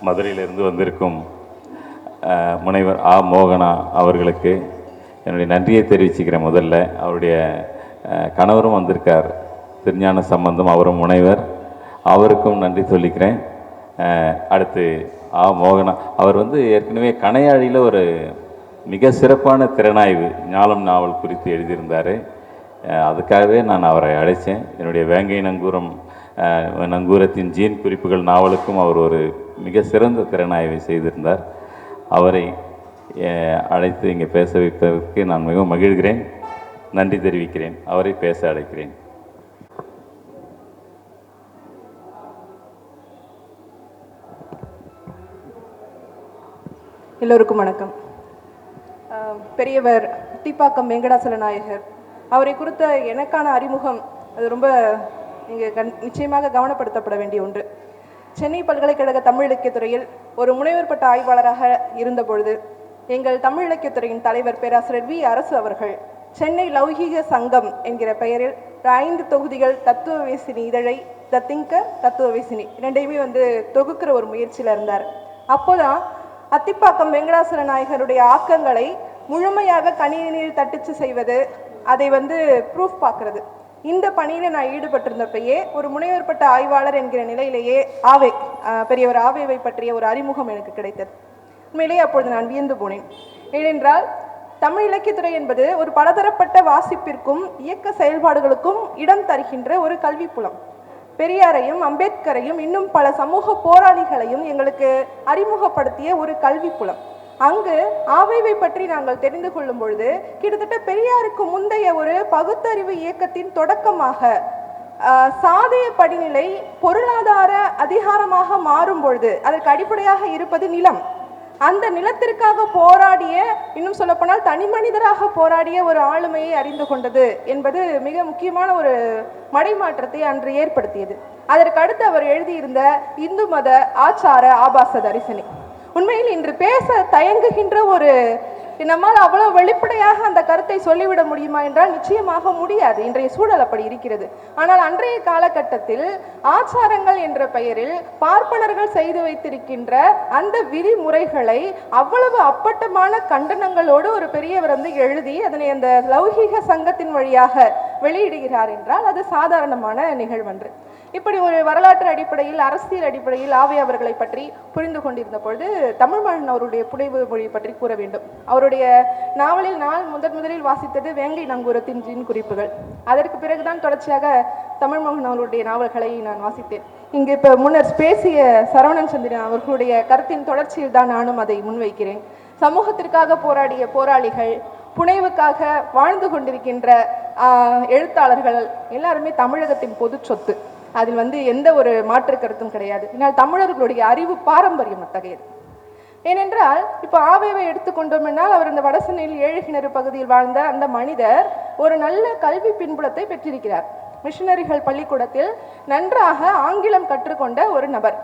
மதுரையிலிருந்து வந்திருக்கும் முனைவர் ஆ. மோகனா அவர்களுக்கு என்னுடைய நன்றியை தெரிவிச்சுக்கிறேன் முதல்ல. அவருடைய கணவரும் வந்திருக்கார். திருஞான சம்பந்தம் அவரும் முனைவர். அவருக்கும் நன்றி சொல்லிக்கிறேன். அடுத்து ஆ. மோகனா. அவர் வந்து ஏற்கனவே கணையாழியில் ஒரு மிக சிறப்பான திறனாய்வு ஞாலம் நாவல் குறித்து எழுதியிருந்தார். அதுக்காகவே நான் அவரை அழைத்தேன் என்னுடைய வேங்கை நங்கூரம் நங்கூரத்தின் ஜீன் குறிப்புகள் நாவலுக்கும் அவர் ஒரு மிக சிறந்த திறனாய்வை செய்திருந்தார். அவரை அஹ், அழைத்து இங்கே பேச வைப்பதற்கு நான் மிகவும் மகிழ்கிறேன். நன்றி தெரிவிக்கிறேன். அவரை பேச அழைக்கிறேன். எல்லோருக்கும் வணக்கம். அஹ், பெரியவர் தீப்பாக்கம் வெங்கடாசல நாயகர் அவரை குறித்த எனக்கான அறிமுகம் அது ரொம்ப இங்கே கண் நிச்சயமாக கவனப்படுத்தப்பட வேண்டிய ஒன்று. சென்னை பல்கலைக்கழக தமிழ் இலக்கியத் துறையில் ஒரு முனைவர் பட்ட ஆய்வாளராக இருந்தபொழுது எங்கள் தமிழ் இலக்கியத்துறையின் தலைவர் பேராசிரியர் வி. அரசு அவர்கள் சென்னை லௌகீக சங்கம் என்கிற பெயரில் ஐந்து தொகுதிகள் தத்துவ வேசினி இதழை த திங்கர் தத்துவ வேசினி ரெண்டையுமே வந்து தொகுக்கிற ஒரு முயற்சியில் இருந்தார். அப்போதான் அத்திப்பாக்கம் வெங்கடாசுர நாயகருடைய ஆக்கங்களை முழுமையாக கணினியில் தட்டிச்சு செய்வது அதை வந்து ப்ரூஃப் பார்க்கறது இந்த பணியில நான் ஈடுபட்டிருந்தப்பயே ஒரு முனைவர்பட்ட ஆய்வாளர் என்கிற நிலையிலேயே ஆவே பெரியவர் ஆவேவை பற்றிய ஒரு அறிமுகம் எனக்கு கிடைத்தது. உண்மையிலேயே அப்பொழுது நான் வியந்து போனேன். ஏனென்றால் தமிழ் இலக்கியத்துறை என்பது ஒரு பலதரப்பட்ட வாசிப்பிற்கும் இயக்க செயல்பாடுகளுக்கும் இடம் தருகின்ற ஒரு கல்வி புலம் பெரியாரையும் அம்பேத்கரையும் இன்னும் பல சமூக போராளிகளையும் எங்களுக்கு அறிமுகப்படுத்திய ஒரு கல்வி புலம் அங்கு ஆவைவை பற்றி நாங்கள் தெரிந்து கொள்ளும் பொழுது கிட்டத்தட்ட பெரியாருக்கு முந்தைய ஒரு பகுத்தறிவு இயக்கத்தின் தொடக்கமாக சாதிய படிநிலை பொருளாதார அதிகாரமாக மாறும் பொழுது அதற்கு அடிப்படையாக இருப்பது நிலம். அந்த நிலத்திற்காக போராடிய இன்னும் சொல்லப்போனால் தனி மனிதராக போராடிய ஒரு ஆளுமையை அறிந்து கொண்டது என்பது மிக முக்கியமான ஒரு மடைமாற்றத்தை அன்று ஏற்படுத்தியது. அதற்கு அடுத்து அவர் எழுதியிருந்த இந்து மத ஆச்சார ஆபாச தரிசனி. உண்மையில் இன்று பேச தயங்குகின்ற ஒரு நம்மால் அவ்வளவு வெளிப்படையாக அந்த கருத்தை சொல்லிவிட முடியுமா என்றால் நிச்சயமாக முடியாது. இன்றைய சூழல் அப்படி இருக்கிறது. ஆனால் அன்றைய காலகட்டத்தில் ஆச்சாரங்கள் என்ற பெயரில் பார்ப்பனர்கள் செய்து வைத்திருக்கின்ற அந்த விதிமுறைகளை அவ்வளவு அப்பட்டமான கண்டனங்களோடு ஒரு பெரியவர் வந்து எழுதி அதனை அந்த லௌகீக சங்கத்தின் வழியாக வெளியிடுகிறார் என்றால் அது சாதாரணமான நிகழ்வன்று. இப்படி ஒரு வரலாற்று அடிப்படையில் அரசியல் அடிப்படையில் ஆவை அவர்களை பற்றி புரிந்து கொண்டிருந்த பொழுது தமிழ்மகன் அவருடைய புனைவு மொழி பற்றி கூற வேண்டும். அவருடைய நாவலில் நான் முதன் முதலில் வாசித்தது வேங்கை நங்கூரத்தின் ஜீன் குறிப்புகள். அதற்கு பிறகுதான் தொடர்ச்சியாக தமிழ்மகன் அவருடைய நாவல்களை நான் வாசித்தேன். இங்கு இப்போ முன்னர் பேசிய சரவணன் சந்திரன் அவர்களுடைய கருத்தின் தொடர்ச்சியில் தான் நானும் அதை முன்வைக்கிறேன். சமூகத்திற்காக போராடிய போராளிகள் புனைவுக்காக வாழ்ந்து கொண்டிருக்கின்ற எழுத்தாளர்கள் எல்லாருமே தமிழகத்தின் பொது சொத்து. அதில் வந்து எந்த ஒரு மாற்று கருத்தும் கிடையாது. ஏன்னால் தமிழர்களுடைய அறிவு பாரம்பரியம் அத்தகையது. ஏனென்றால் இப்போ ஆவேவை எடுத்துக்கொண்டோம்னால் அவர் இந்த வடசென்னையில் ஏழு கிணறு பகுதியில் வாழ்ந்த அந்த மனிதர் ஒரு நல்ல கல்வி பின்புலத்தை பெற்றிருக்கிறார். மிஷனரிகள் பள்ளிக்கூடத்தில் நன்றாக ஆங்கிலம் கற்றுக்கொண்ட ஒரு நபர்.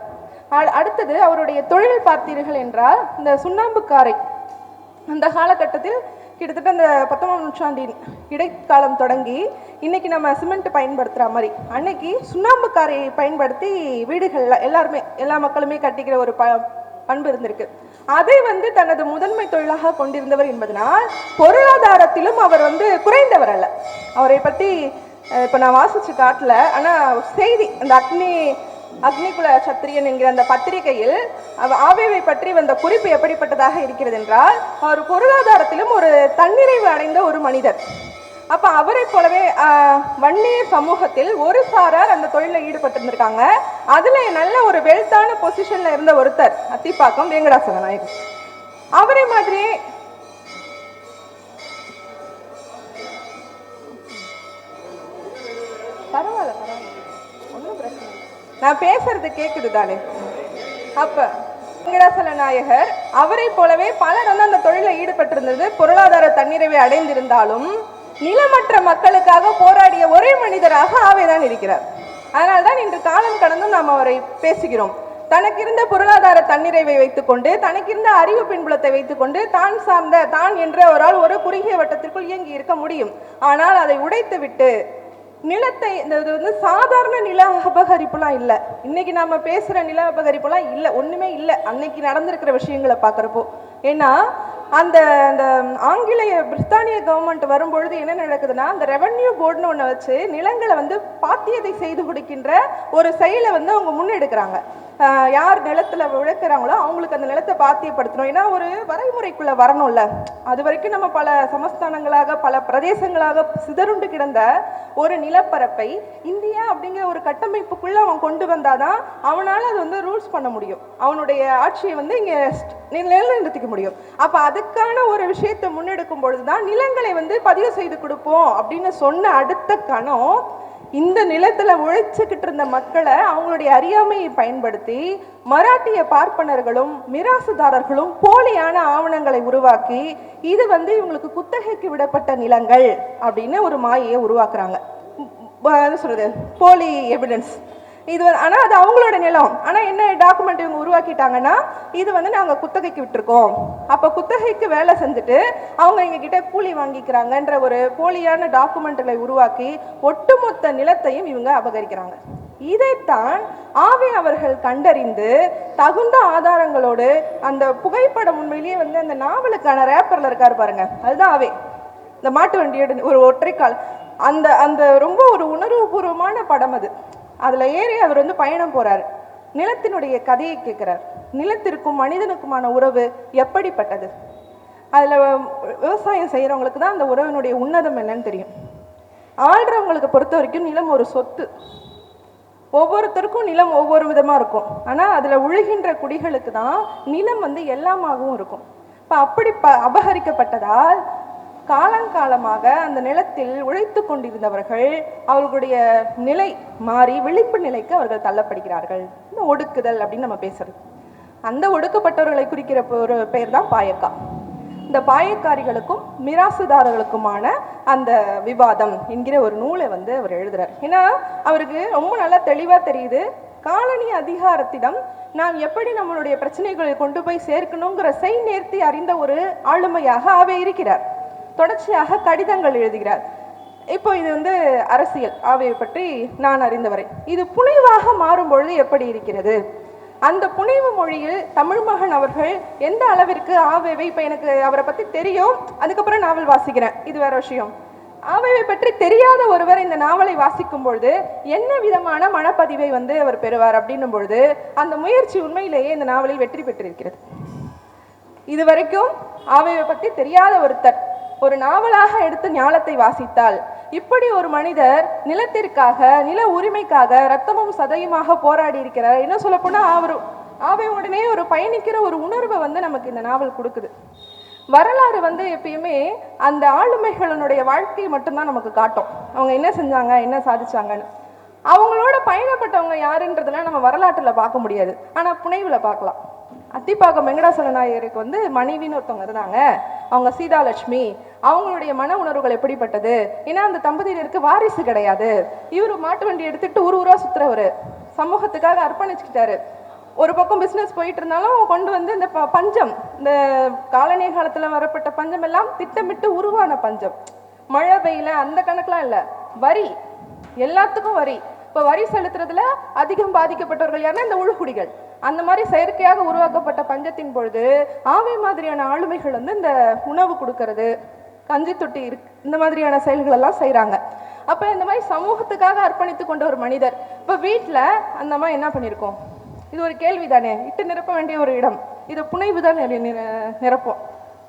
அ- அடுத்தது அவருடைய தொழில் பார்த்தீர்கள் என்றால் இந்த சுண்ணாம்புக்காரை. அந்த காலகட்டத்தில் கிட்டத்தட்ட அந்த பத்தொன்பதாம் நூற்றாண்டின் இடைக்காலம் தொடங்கி இன்னைக்கு நம்ம சிமெண்ட் பயன்படுத்துகிற மாதிரி அன்னைக்கு சுண்ணாம்பு பயன்படுத்தி வீடுகளில் எல்லாருமே எல்லா மக்களுமே கட்டிக்கிற ஒரு ப பண்பு இருந்திருக்கு. அதை வந்து தனது முதன்மை தொழிலாக கொண்டிருந்தவர் என்பதனால் பொருளாதாரத்திலும் அவர் வந்து குறைந்தவர் அல்ல. அவரை பற்றி இப்போ நான் வாசிச்சு காட்டல ஆனால் செய்தி அந்த அக்னி அக்னிகுல சத்திரியன் என்கிற அந்த பத்திரிகையில் ஆவேவை பற்றி வந்த குறிப்பு எப்படிப்பட்டதாக இருக்கிறது என்றால் அவர் பொருளாதாரத்திலும் ஒரு தன்னிறைவு அடைந்த ஒரு மனிதர். அப்ப அவரை போலவே ஆஹ், வன்னியர் சமூகத்தில் ஒரு சாரார் அந்த தொழிலில் ஈடுபட்டிருந்திருக்காங்க. அதுல நல்ல ஒரு வெல்த்தான பொசிஷன்ல இருந்த ஒருத்தர் அத்திப்பாக்கம் வேங்கடாசல நாயகர் அவரை மாதிரியே பரவாயில்ல பரவாயில்ல. ஒன்றும் பிரச்சனை நான் பேசுறது கேட்குது தானே? அப்போ வெங்கடாசல நாயகர்? அவரை போலவே பலர் வந்து அந்த தொழிலில் ஈடுபட்டிருந்தது பொருளாதார தன்னிறைவை அடைந்திருந்தாலும் நிலமற்ற மக்களுக்காக போராடிய ஒரே மனிதராக ஆவேதான் இருக்கிறார். அதனால்தான் இன்று காலம் கடந்தும் நாம் அவரை பேசுகிறோம். தனக்கிருந்த பொருளாதார தன்னிறைவை வைத்துக்கொண்டு தனக்கிருந்த அறிவு பின்புலத்தை வைத்துக்கொண்டு தான் சார்ந்த தான் என்ற ஒரு ஆள் ஒரு குறுகிய வட்டத்திற்குள் இயங்கி இருக்க முடியும். ஆனால் அதை உடைத்துவிட்டு நிலத்தை இந்த இது வந்து சாதாரண நில அபகரிப்புலாம் இல்லை. இன்னைக்கு நம்ம பேசுகிற நில அபகரிப்புலாம் இல்லை ஒன்றுமே இல்லை. அன்னைக்கு நடந்திருக்கிற விஷயங்களை பார்க்குறப்போ. ஏன்னா அந்த அந்த ஆங்கிலேய பிரித்தானிய கவர்மெண்ட் வரும்பொழுது என்ன நடக்குதுன்னா அந்த ரெவன்யூ போர்டுன்னு ஒன்று வச்சு நிலங்களை வந்து பாத்தியதை செய்து கொடுக்கின்ற ஒரு செயலை வந்து அவங்க முன்னெடுக்கிறாங்க. யார் நிலத்துல விளக்குறாங்களோ அவங்களுக்கு அந்த நிலத்தை பாத்தியப்படுத்தணும். ஏன்னா ஒரு வரைமுறைக்குள்ள வரணும்ல. அது வரைக்கும் நம்ம பல சமஸ்தானங்களாக பல பிரதேசங்களாக சிதறுண்டு கிடந்த ஒரு நிலப்பரப்பை இந்தியா அப்படிங்கிற ஒரு கட்டமைப்புக்குள்ளே அவன் கொண்டு வந்தாதான் அவனால் அது வந்து ரூல்ஸ் பண்ண முடியும். அவனுடைய ஆட்சியை வந்து இங்கே st- நிலைநிறுத்திக்க முடியும். அப்போ அதுக்கான ஒரு விஷயத்தை முன்னெடுக்கும் பொழுது தான் நிலங்களை வந்து பதிவு செய்து கொடுப்போம் அப்படின்னு சொன்ன அடுத்த கணம் இந்த நிலத்துல உழைச்சுக்கிட்டு இருந்த மக்களை அவங்களுடைய அறியாமையை பயன்படுத்தி மராட்டிய பார்ப்பனர்களும் மிராசுதாரர்களும் போலியான ஆவணங்களை உருவாக்கி இது வந்து இவங்களுக்கு குத்தகைக்கு விடப்பட்ட நிலங்கள் அப்படின்னு ஒரு மாயையை உருவாக்குறாங்க. என்ன சொல்றது? போலி எவிடன்ஸ் இது வந்து ஆனால் அது அவங்களோட நிலம். ஆனால் என்ன டாக்குமெண்ட் இவங்க உருவாக்கிட்டாங்கன்னா இது வந்து நாங்கள் குத்தகைக்கு விட்டுருக்கோம். அப்போ குத்தகைக்கு வேலை செஞ்சுட்டு அவங்க எங்ககிட்ட கூலி வாங்கிக்கிறாங்கன்ற ஒரு போலியான டாக்குமெண்ட்களை உருவாக்கி ஒட்டுமொத்த நிலத்தையும் இவங்க அபகரிக்கிறாங்க. இதைத்தான் ஆவே அவர்கள் கண்டறிந்து தகுந்த ஆதாரங்களோடு அந்த புகைப்படம் உண்மையிலேயே வந்து அந்த நாவலுக்கான ரேப்பரில் இருக்காரு பாருங்க. அதுதான் ஆவே. இந்த மாட்டு வண்டியோட ஒரு ஒற்றைக்கால். அந்த அந்த ரொம்ப ஒரு உணர்வுபூர்வமான படம் அது. அதில் ஏறி அவர் வந்து பயணம் போறாரு. நிலத்தினுடைய கதையை கேட்குறார் நிலத்திற்கும் மனிதனுக்குமான உறவு எப்படிப்பட்டது? அதில் விவசாயம் செய்கிறவங்களுக்கு தான் அந்த உறவினுடைய உன்னதம் என்னன்னு தெரியும். ஆள்றவங்களுக்கு பொறுத்த வரைக்கும் நிலம் ஒரு சொத்து. ஒவ்வொருத்தருக்கும் நிலம் ஒவ்வொரு விதமாக இருக்கும். ஆனால் அதில் உழுகின்ற குடிகளுக்கு தான் நிலம் வந்து எல்லாமாகவும் இருக்கும். இப்போ அப்படி ப அபகரிக்கப்பட்டதால் காலங்காலமாக அந்த நிலத்தில் உழைத்து கொண்டிருந்தவர்கள் அவர்களுடைய நிலை மாறி விழிப்பு நிலைக்கு அவர்கள் தள்ளப்படுகிறார்கள். இந்த ஒடுக்குதல் அப்படின்னு நம்ம பேசுறது. அந்த ஒடுக்கப்பட்டவர்களை குறிக்கிற ஒரு பெயர் தான் பாயக்கா. இந்த பாயக்காரிகளுக்கும் மிராசுதாரர்களுக்குமான அந்த விவாதம் என்கிற ஒரு நூலை வந்து அவர் எழுதுறார். ஏன்னா அவருக்கு ரொம்ப நல்லா தெளிவா தெரியுது. காலனி அதிகாரத்திடம் நாம் எப்படி நம்மளுடைய பிரச்சனைகளை கொண்டு போய் சேர்க்கணுங்கிற செய் நேர்த்தி அறிந்த ஒரு ஆளுமையாக அவை இருக்கிறார். தொடர்ச்சியாக கடிதங்கள் எழுதுகிறார். இப்போ இது வந்து அரசியல். ஆவையை பற்றி நான் அறிந்தவரை. இது புனைவாக மாறும் பொழுது எப்படி இருக்கிறது? அந்த புனைவு மொழியில் தமிழ் மகன் அவர்கள் எந்த அளவிற்கு ஆவேவை இப்போ எனக்கு அவரை பற்றி தெரியும். அதுக்கப்புறம் நாவல் வாசிக்கிறேன். இது வேற விஷயம். ஆவேவை பற்றி தெரியாத ஒருவர் இந்த நாவலை வாசிக்கும் பொழுது என்ன விதமான மனப்பதிவை வந்து அவர் பெறுவார் அப்படின்னும் பொழுது அந்த முயற்சி உண்மையிலேயே இந்த நாவலில் வெற்றி பெற்றிருக்கிறது. இதுவரைக்கும் ஆவேவை பற்றி தெரியாத ஒருத்தர் ஒரு நாவலாக எடுத்து ஞாலத்தை வாசித்தால் இப்படி ஒரு மனிதர் நிலத்திற்காக நில உரிமைக்காக ரத்தமும் சதையுமாக போராடி இருக்கிறார் என்ன சொல்லப்போனா அவர் ஆவை உடனே ஒரு பயணிக்கிற ஒரு உணர்வை வந்து நமக்கு இந்த நாவல் கொடுக்குது. வரலாறு வந்து எப்பயுமே அந்த ஆளுமைகளினுடைய வாழ்க்கையை மட்டும்தான் நமக்கு காட்டும். அவங்க என்ன செஞ்சாங்க என்ன சாதிச்சாங்கன்னு. அவங்களோட பயணப்பட்டவங்க யாருன்றதெல்லாம் நம்ம வரலாற்றில் பார்க்க முடியாது. ஆனால் புனைவில் பார்க்கலாம். அத்திப்பாக்கம் வெங்கடாசல நாயகருக்கு வந்து மனைவின்னு ஒருத்தவங்க இருந்தாங்க. அவங்க சீதாலட்சுமி. அவங்களுடைய மன உணர்வுகள் எப்படிப்பட்டது? ஏன்னா அந்த தம்பதியினருக்கு வாரிசு கிடையாது. இவர் மாட்டு வண்டி எடுத்துட்டு ஊர் ஊரா சுத்துறவர். சமூகத்துக்காக அர்ப்பணிச்சுக்கிட்டாரு. ஒரு பக்கம் பிஸ்னஸ் போயிட்டு இருந்தாலும் கொண்டு வந்து இந்த ப- பஞ்சம். இந்த காலனி காலத்துல வரப்பட்ட பஞ்சம் எல்லாம் திட்டமிட்டு உருவான பஞ்சம். மழை பெய்யல அந்த கணக்கெல்லாம் இல்லை. வரி. எல்லாத்துக்கும் வரி. இப்போ வரி செலுத்துறதுல அதிகம் பாதிக்கப்பட்டவர்கள் யாருன்னா இந்த உழுகுடிகள். அந்த மாதிரி செயற்கையாக உருவாக்கப்பட்ட பஞ்சத்தின் பொழுது ஆவி மாதிரியான ஆளுமைகள் வந்து இந்த உணவு கொடுக்கறது கஞ்சி தொட்டி இருக்கு இந்த மாதிரியான செயல்கள் எல்லாம் செய்கிறாங்க அப்போ இந்த மாதிரி சமூகத்துக்காக அர்ப்பணித்து கொண்ட ஒரு மனிதர் இப்போ வீட்டில் அந்த என்ன பண்ணியிருக்கோம் இது ஒரு கேள்வி தானே இட்டு நிரப்ப வேண்டிய ஒரு இடம். இதை புனைவு தான் நிரப்போம்.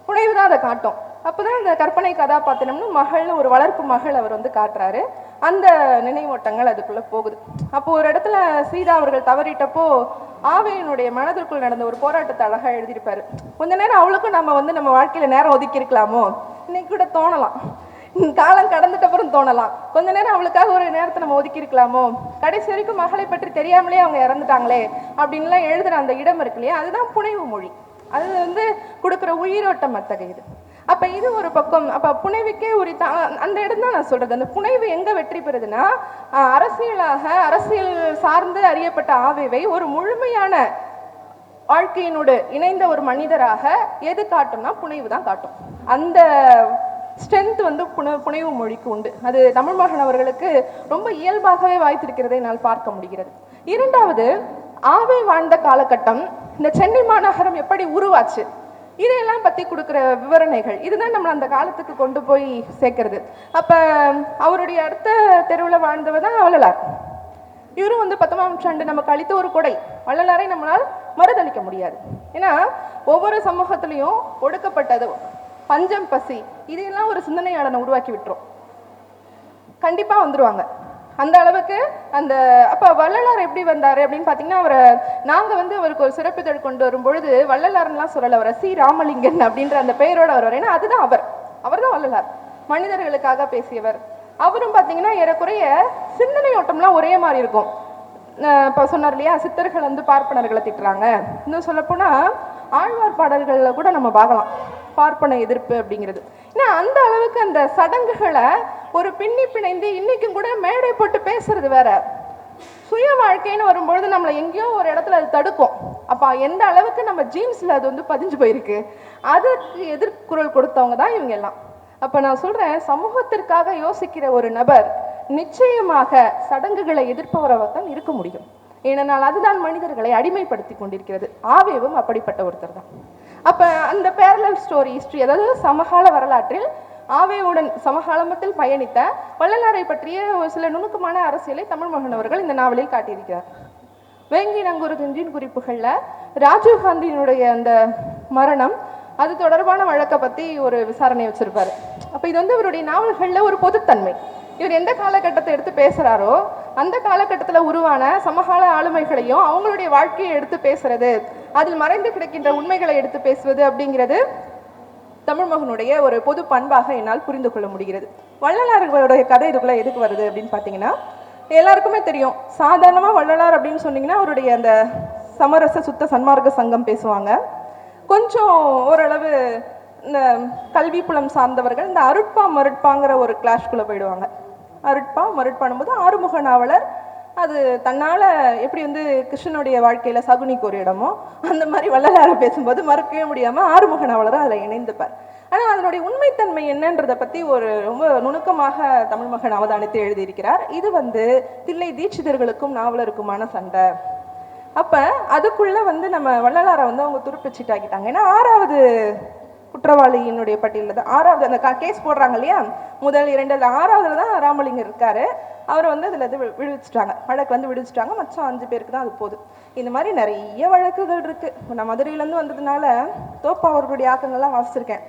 புனைவு தான் அதை காட்டும். அப்போதான் அந்த கற்பனை கதாபாத்திரம்னு மகள்னு ஒரு வளர்ப்பு மகள் அவர் வந்து காட்டுறாரு. அந்த நினைவோட்டங்கள் அதுக்குள்ள போகுது. அப்போ ஒரு இடத்துல சீதா அவர்கள் தவறிட்டப்போ ஆவையினுடைய மனதிற்குள் நடந்த ஒரு போராட்டத்தை அழகா எழுதியிருப்பாரு. கொஞ்ச நேரம் அவளுக்கும் நம்ம வந்து நம்ம வாழ்க்கையில நேரம் ஒதுக்கி இருக்கலாமோ இன்னைக்கு கூட தோணலாம். காலம் கடந்துட்ட அப்புறம் தோணலாம். கொஞ்ச நேரம் அவளுக்காக ஒரு நேரத்தை நம்ம ஒதுக்கி இருக்கலாமோ கடைசி வரைக்கும் மகளை பற்றி தெரியாமலே அவங்க இறந்துட்டாங்களே அப்படின்லாம் எழுதுற அந்த இடம் இருக்கு இல்லையா? அதுதான் புனைவு மொழி. அது வந்து கொடுக்குற உயிரோட்டம் அத்தகையது. அப்போ இது ஒரு பக்கம். அப்போ புனைவுக்கே ஒரு அந்த இடம் தான் நான் சொல்கிறது அந்த புனைவு எங்கே வெற்றி பெறுதுன்னா அரசியலாக அரசியல் சார்ந்து அறியப்பட்ட ஆவேவை ஒரு முழுமையான வாழ்க்கையினோடு இணைந்த ஒரு மனிதராக எது காட்டும்னா புனைவு தான் காட்டும். அந்த ஸ்ட்ரென்த் வந்து புன புனைவு மொழிக்கு உண்டு. அது தமிழ் மகன் அவர்களுக்கு ரொம்ப இயல்பாகவே வாய்த்திருக்கிறதை என்னால் பார்க்க முடிகிறது. இரண்டாவது ஆவே வாழ்ந்த காலகட்டம் இந்த சென்னை மாநகரம் எப்படி உருவாச்சு? இதையெல்லாம் பத்தி கொடுக்குற விவரணைகள் இதுதான் நம்மளை அந்த காலத்துக்கு கொண்டு போய் சேர்க்கறது. அப்ப அவருடைய அடுத்த தெருவில் வாழ்ந்தவர் தான் வள்ளலார். இவரும் வந்து பத்தொன்பதாம் நூற்றாண்டு நமக்கு அளித்த ஒரு கொடை. வள்ளலாரை நம்மளால் மறுதளிக்க முடியாது. ஏன்னா ஒவ்வொரு சமூகத்திலையும் ஒடுக்கப்பட்டது பஞ்சம் பசி இதையெல்லாம் ஒரு சிந்தனையாளனை உருவாக்கி விட்டுரும். கண்டிப்பா வந்துருவாங்க. அந்த அளவுக்கு அந்த அப்போ வள்ளலார் எப்படி வந்தார் அப்படின்னு பார்த்தீங்கன்னா அவரை நாங்கள் வந்து அவருக்கு ஒரு சிறப்பிதழ் கொண்டு வரும் பொழுது வள்ளலார்லாம் சொல்லலை அவரை சி. ராமலிங்கன் அப்படின்ற அந்த பெயரோட அவர் ஏன்னா அதுதான் அவர். அவர்தான் வள்ளலார். மனிதர்களுக்காக பேசியவர். அவரும் பார்த்தீங்கன்னா ஏறக்குறைய சிந்தனை ஓட்டம்லாம் ஒரே மாதிரி இருக்கும். இப்போ சொன்னார் இல்லையா சித்தர்கள் வந்து பார்ப்பனர்களை திட்டுறாங்க. இன்னும் சொல்லப்போனால் ஆழ்வார் பாடல்களில் கூட நம்ம பார்க்கலாம். பார்ப்பன எதிர்ப்பு அப்படிங்கிறது. நான் அந்த அளவுக்கு அந்த சடங்குகளை ஒரு பின்னி பிணைந்து இன்னைக்கும் கூட மேடை போட்டு பேசுறது வேற. சுய வாழ்க்கைன்னு வரும்பொழுது நம்மளை எங்கேயோ ஒரு இடத்துல அது தடுக்கும். அப்போ எந்த அளவுக்கு நம்ம ஜீன்ஸில் அது வந்து பதிஞ்சு போயிருக்கு? அதுக்கு எதிர்குரல் கொடுத்தவங்க தான் இவங்க எல்லாம். அப்போ நான் சொல்கிறேன் சமூகத்திற்காக யோசிக்கிற ஒரு நபர் நிச்சயமாக சடங்குகளை எதிர்ப்பவராகத்தான் இருக்க முடியும். ஏனென்றால் அதுதான் மனிதர்களை அடிமைப்படுத்தி கொண்டிருக்கிறது. ஆவேவும் அப்படிப்பட்ட ஒருத்தர் தான் அப்போ அந்த பேரலல் ஸ்டோரி ஹிஸ்ட்ரி அதாவது சமகால வரலாற்றில் ஆவேவுடன் சமகாலமத்தில் பயணித்த வள்ளலாரை பற்றிய ஒரு சில நுணுக்கமான அரசியலை தமிழ் மகன் அவர்கள் இந்த நாவலில் காட்டியிருக்கிறார். வேங்கி நங்கூரத்தின் குறிப்புகளில் ராஜீவ் காந்தியினுடைய அந்த மரணம் அது தொடர்பான வழக்கை பற்றி ஒரு விசாரணை வச்சிருப்பாரு. அப்போ இது வந்து இவருடைய நாவல்களில் ஒரு பொதுத்தன்மை. இவர் எந்த காலகட்டத்தை எடுத்து பேசுறாரோ அந்த காலகட்டத்தில் உருவான சமகால ஆளுமைகளையும் அவங்களுடைய வாழ்க்கையை எடுத்து பேசுறது அதில் மறைந்து கிடக்கின்ற உண்மைகளை எடுத்து பேசுவது அப்படிங்கிறது தமிழ் மகனுடைய ஒரு பொது பண்பாக என்னால் புரிந்து கொள்ள முடிகிறது. வள்ளலார்களுடைய கதை இதுக்குள்ள எதுக்கு வருது அப்படின்னு பார்த்தீங்கன்னா எல்லாருக்குமே தெரியும். சாதாரணமாக வள்ளலார் அப்படின்னு சொன்னீங்கன்னா அவருடைய அந்த சமரச சுத்த சன்மார்க்க சங்கம் பேசுவாங்க. கொஞ்சம் ஓரளவு இந்த கல்வி புலம் சார்ந்தவர்கள் இந்த அருட்பா மருட்பாங்கிற ஒரு கிளாஷ்குள்ளே போயிடுவாங்க. அருட்பா மருட்பானும் போது ஆறுமுக நாவலர். அது தன்னால் எப்படி வந்து கிருஷ்ணனுடைய வாழ்க்கையில் சகுனிக்கு ஒரு இடமோ அந்த மாதிரி வள்ளலாரை பேசும்போது மறுக்கவே முடியாமல் ஆறுமுக நாவலரும் அதில் இணைந்துப்பார். ஆனால் அதனுடைய உண்மைத்தன்மை என்னன்றதை பற்றி ஒரு ரொம்ப நுணுக்கமாக தமிழ் மகன் அவதானித்து எழுதியிருக்கிறார். இது வந்து தில்லை தீட்சிதர்களுக்கும் நாவலருக்குமான சண்டை. அப்ப அதுக்குள்ள வந்து நம்ம வள்ளலாரை வந்து அவங்க துருப்பிச்சிட்டாக்கிட்டாங்க. ஏன்னா ஆறாவது குற்றவாளியினுடைய பட்டியலில் தான். ஆறாவது அந்த கேஸ் போடுறாங்க இல்லையா? முதல் இரண்டு ஆறாவதுல தான் ராமலிங்கம் இருக்காரு. அவரை வந்து அதில் இது வி- விடுவிச்சிட்டாங்க. வழக்கு வந்து விடுவிச்சிட்டாங்க. மச்சம் அஞ்சு பேருக்கு தான் அது போகுது இந்த மாதிரி நிறைய வழக்குகள் இருக்குது நான் மதுரையிலேருந்து வந்ததுனால தோப்பா அவர்களுடைய ஆக்கங்கள்லாம் வாசிச்சிருக்கேன்.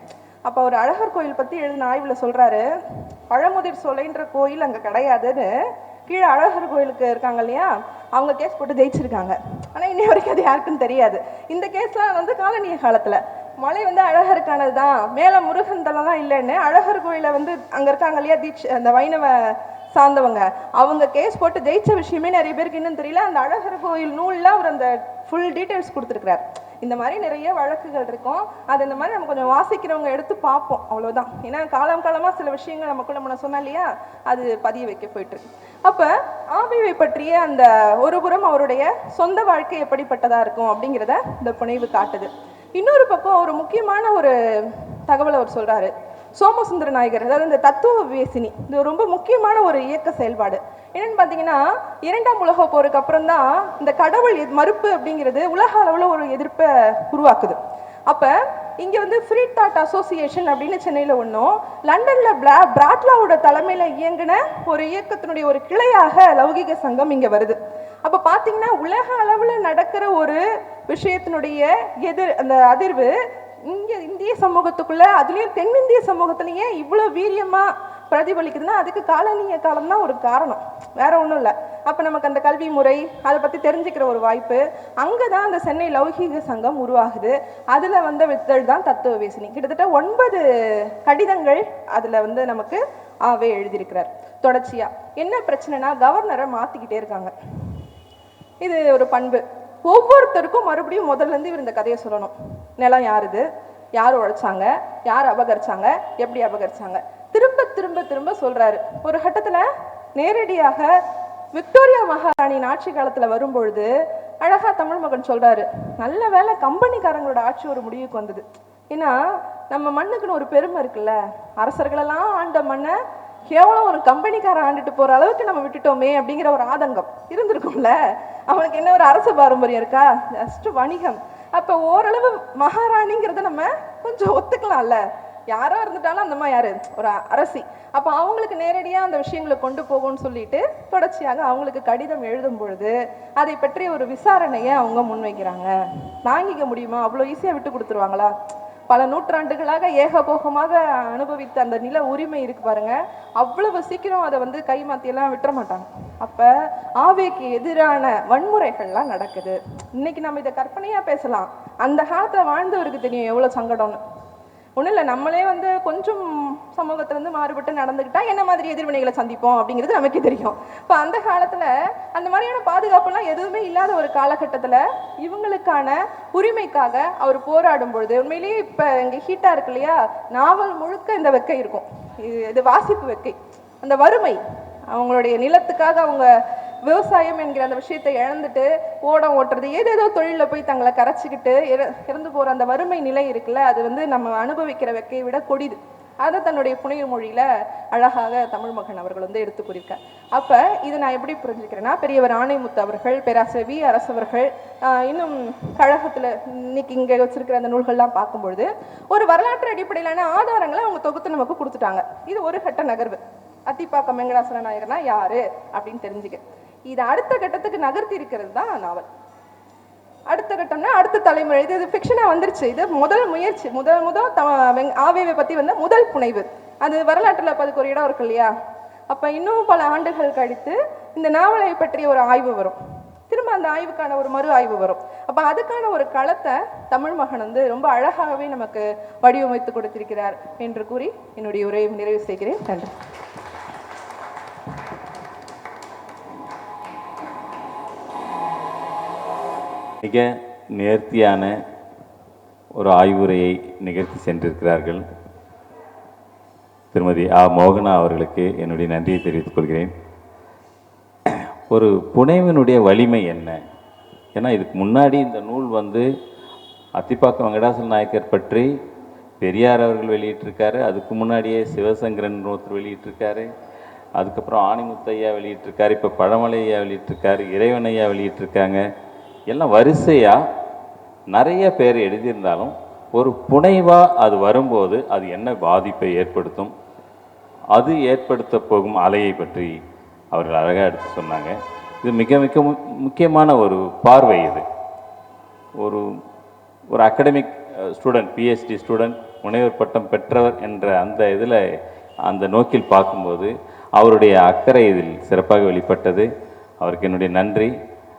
அப்போ அவர் அழகர் கோயில் பற்றி எழுதின ஆய்வில் சொல்கிறாரு பழமுதிர் சோலைன்ற கோயில் அங்கே கிடையாதுன்னு கீழே அழகர் கோயிலுக்கு இருக்காங்க இல்லையா? அவங்க கேஸ் போட்டு ஜெயிச்சிருக்காங்க. ஆனால் இன்னை வரைக்கும் அது யாருக்குன்னு தெரியாது. இந்த கேஸ்லாம் வந்து காலனிய காலத்தில். மலை வந்து அழகருக்கானது தான் மேலே முருகன் தலம்லாம் இல்லைன்னு அழகர் கோயிலை வந்து அங்கே இருக்காங்க இல்லையா தீட்ச அந்த வைணவ சார்ந்தவங்க. அவங்க கேஸ் போட்டு ஜெயிச்ச விஷயமே நிறைய பேருக்கு இன்னும் தெரியல. அந்த அழகர் கோயில் நூலில் அவர் அந்த ஃபுல் டீட்டெயில்ஸ் கொடுத்துருக்கிறார். இந்த மாதிரி நிறைய வழக்குகள் இருக்கும். அது இந்த மாதிரி நம்ம கொஞ்சம் வாசிக்கிறவங்க எடுத்து பார்ப்போம். அவ்வளோதான் ஏன்னா காலம் காலமாக சில விஷயங்கள் நமக்குள்ள நம்ம சொன்னா இல்லையா அது பதிய வைக்க போயிட்டு அப்போ ஆபிவை பற்றிய அந்த ஒரு புறம் அவருடைய சொந்த வாழ்க்கை எப்படிப்பட்டதாக இருக்கும் அப்படிங்கிறத இந்த புனைவு காட்டுது. இன்னொரு பக்கம் ஒரு முக்கியமான ஒரு தகவல் அவர் சொல்கிறாரு சோமசுந்தர நாயகர் அதாவது இந்த தத்துவ விவேசினி இது ரொம்ப முக்கியமான ஒரு இயக்க செயல்பாடு. என்னன்னு பார்த்தீங்கன்னா இரண்டாம் உலக போருக்கு அப்புறம் தான் இந்த கடவுள் மறுப்பு அப்படிங்கிறது உலக அளவில் ஒரு எதிர்ப்பை உருவாக்குது. அப்போ இங்கே வந்து ஃப்ரீ தாட் அசோசியேஷன் அப்படின்னு சென்னையில் ஒன்றும் லண்டனில் பிளா பிராட்லாவோட தலைமையில் இயங்கின ஒரு இயக்கத்தினுடைய ஒரு கிளையாக லௌகிக சங்கம் இங்கே வருது. அப்போ பார்த்தீங்கன்னா உலக அளவில் நடக்கிற ஒரு விஷயத்தினுடைய எதிர் அந்த அதிர்வு இங்க இந்திய சமூகத்துக்குள்ள அதுலயும் தென்னிந்திய சமூகத்துலேயே இவ்வளவு வீரியமா பிரதிபலிக்குதுன்னா அதுக்கு காலனிய காலம் தான் ஒரு காரணம். வேற ஒன்றும் இல்லை. அப்போ நமக்கு அந்த கல்வி முறை அதை பற்றி தெரிஞ்சுக்கிற ஒரு வாய்ப்பு. அங்கே தான் அந்த சென்னை லௌகீக சங்கம் உருவாகுது. அதில் வந்த வித்தல் தான் தத்துவ வேசினி. கிட்டத்தட்ட ஒன்பது கடிதங்கள் அதில் வந்து நமக்கு ஆவே எழுதியிருக்கிறார். தொடர்ச்சியாக என்ன பிரச்சனைனா கவர்னரை மாற்றிக்கிட்டே இருக்காங்க. இது ஒரு பண்பு. ஒவ்வொருத்தருக்கும் மறுபடியும் முதல்ல இருந்து இவர் இந்த கதையை சொல்லணும். நிலம் யாருது யார் உழைச்சாங்க? யார் அபகரிச்சாங்க? எப்படி அபகரிச்சாங்க? திரும்ப திரும்ப திரும்ப சொல்றாரு. ஒரு கட்டத்துல நேரடியாக விக்டோரியா மகாராணியின் ஆட்சி காலத்துல வரும்பொழுது அழகா தமிழ் மகன் சொல்றாரு நல்ல வேலை கம்பெனிக்காரங்களோட ஆட்சி ஒரு முடிவுக்கு வந்தது. ஏன்னா நம்ம மண்ணுக்குன்னு ஒரு பெருமை இருக்குல்ல. அரசர்களெல்லாம் ஆண்ட மண்ணை கேவலம் ஒரு கம்பெனிக்காரன் ஆண்டுட்டு போற அளவுக்கு நம்ம விட்டுட்டோமே அப்படிங்கிற ஒரு ஆதங்கம் இருந்திருக்கும்ல? அவனுக்கு என்ன ஒரு அரசு பாரம்பரியம் இருக்கா? ஜஸ்ட் வணிகம். அப்ப ஓரளவு மகாராணிங்கிறத நம்ம கொஞ்சம் ஒத்துக்கலாம்ல? யாரோ இருந்துட்டாலும் அந்த மாதிரி யாரு? ஒரு அரசி. அப்ப அவங்களுக்கு நேரடியா அந்த விஷயங்களை கொண்டு போகும்னு சொல்லிட்டு தொடர்ச்சியாக அவங்களுக்கு கடிதம் எழுதும் பொழுது அதை பற்றி ஒரு விசாரணையை அவங்க முன்வைக்கிறாங்க. தாங்கிக்க முடியுமா? அவ்வளோ ஈஸியா விட்டு கொடுத்துருவாங்களா? பல நூற்றாண்டுகளாக ஏகபோகமாக அனுபவித்த அந்த நில உரிமை இருக்கு பாருங்க. அவ்வளவு சீக்கிரம் அதை வந்து கை மாத்தியெல்லாம் விட்டுற மாட்டாங்க. அப்ப ஆவேக்கு எதிரான வன்முறைகள்லாம் நடக்குது. இன்னைக்கு நம்ம இதை கற்பனையா பேசலாம். அந்த காலத்துல வாழ்ந்தவருக்கு தெரியும் எவ்வளவு சங்கடம்னு. ஒன்றும் இல்லை நம்மளே வந்து கொஞ்சம் சமூகத்திலேருந்து மாறுபட்டு நடந்துக்கிட்டால் என்ன மாதிரி எதிர்வினைகளை சந்திப்போம் அப்படிங்கிறது நமக்கே தெரியும். இப்போ அந்த காலத்தில் அந்த மாதிரியான பாதுகாப்புலாம் எதுவுமே இல்லாத ஒரு காலகட்டத்தில் இவங்களுக்கான உரிமைக்காக அவர் போராடும் பொழுது உண்மையிலேயே இப்போ இங்கே ஹீட்டாக இருக்கு இல்லையா நாவல் முழுக்க இந்த வெக்கை இருக்கும். இது இது வாசிப்பு வெக்கை. அந்த வறுமை அவங்களுடைய நிலத்துக்காக அவங்க விவசாயம் என்கிற அந்த விஷயத்தை இழந்துட்டு ஓடம் ஓட்டுறது ஏதேதோ தொழிலில் போய் தங்களை கரைச்சிக்கிட்டு இற- இறந்து போகிற அந்த வறுமை நிலை இருக்குல்ல அது வந்து நம்ம அனுபவிக்கிற வைக்கையை விட கொடிது. அதை தன்னுடைய புனைவு மொழியில அழகாக தமிழ் மகன் அவர்கள் வந்து எடுத்து கூறியிருக்கார். அப்ப இதை நான் எப்படி புரிஞ்சுக்கிறேன்னா பெரியவர் ஆணைமுத்து அவர்கள் பேராசிரியர் வி அரசவர்கள் இன்னும் கழகத்துல இன்னைக்கு இங்கே வச்சிருக்கிற அந்த நூல்கள்லாம் பார்க்கும்பொழுது ஒரு வரலாற்று அடிப்படையிலான ஆதாரங்களை அவங்க தொகுத்து நமக்கு கொடுத்துட்டாங்க. இது ஒரு கட்ட நகர்வு. அத்திப்பாக்கம் வெங்கடாசன நாயகர்னா யாரு? அப்படின்னு தெரிஞ்சுக்க. இது அடுத்த கட்டத்துக்கு நகர்த்தி இருக்கிறது தான் நாவல். அடுத்த கட்டம்னா அடுத்த தலைமுறை. இது இது ஃபிக்ஷனாக வந்துருச்சு. இது முதல் முயற்சி. முதல் முதல் த வெங் ஆவேவை பற்றி வந்த முதல் புனைவு. அது வரலாற்றில் அப்போ அதுக்கு ஒரு இடம் இருக்கு இல்லையா? அப்போ இன்னும் பல ஆண்டுகள் கழித்து இந்த நாவலை பற்றிய ஒரு ஆய்வு வரும். திரும்ப அந்த ஆய்வுக்கான ஒரு மறு ஆய்வு வரும். அப்போ அதுக்கான ஒரு களத்தை தமிழ் மகன் வந்து ரொம்ப அழகாகவே நமக்கு வடிவமைத்து கொடுத்திருக்கிறார் என்று கூறி என்னுடைய உரையை நிறைவு செய்கிறேன். நன்றி. மிக நேர்த்தியான ஒரு ஆய்வுரையை நிகழ்த்தி சென்றிருக்கிறார்கள். திருமதி ஆ. மோகனா அவர்களுக்கு என்னுடைய நன்றியை தெரிவித்துக் கொள்கிறேன். ஒரு புனைவினுடைய வலிமை என்ன? ஏன்னா இதுக்கு முன்னாடி இந்த நூல் வந்து அத்திப்பாக்கம் வெங்கடாசல் நாயக்கர் பற்றி பெரியார் அவர்கள் வெளியிட்டிருக்காரு அதுக்கு முன்னாடியே சிவசங்கரன் ஒருத்தர் வெளியிட்டிருக்காரு அதுக்கப்புறம் ஆணிமுத்தையா வெளியிட்டிருக்காரு இப்போ பழமலை ஐயா வெளியிட்டிருக்காரு இறைவன் ஐயா வெளியிட்டிருக்காங்க. எல்லாம் வரிசையாக நிறைய பேர் எழுதியிருந்தாலும் ஒரு புனைவாக அது வரும்போது அது என்ன பாதிப்பை ஏற்படுத்தும்? அது ஏற்படுத்த போகும் அலையை பற்றி அவர்கள் அழகாக எடுத்து சொன்னாங்க. இது மிக மிக மு- முக்கியமான ஒரு பார்வை இது. ஒரு ஒரு அகடமிக் ஸ்டூடெண்ட் பிஹெச்டி ஸ்டூடெண்ட் முனைவர் பட்டம் பெற்றவர் என்ற அந்த இதில் அந்த நோக்கில் பார்க்கும்போது அவருடைய அக்கறை இதில் சிறப்பாக வெளிப்பட்டது. அவருக்கு என்னுடைய நன்றி.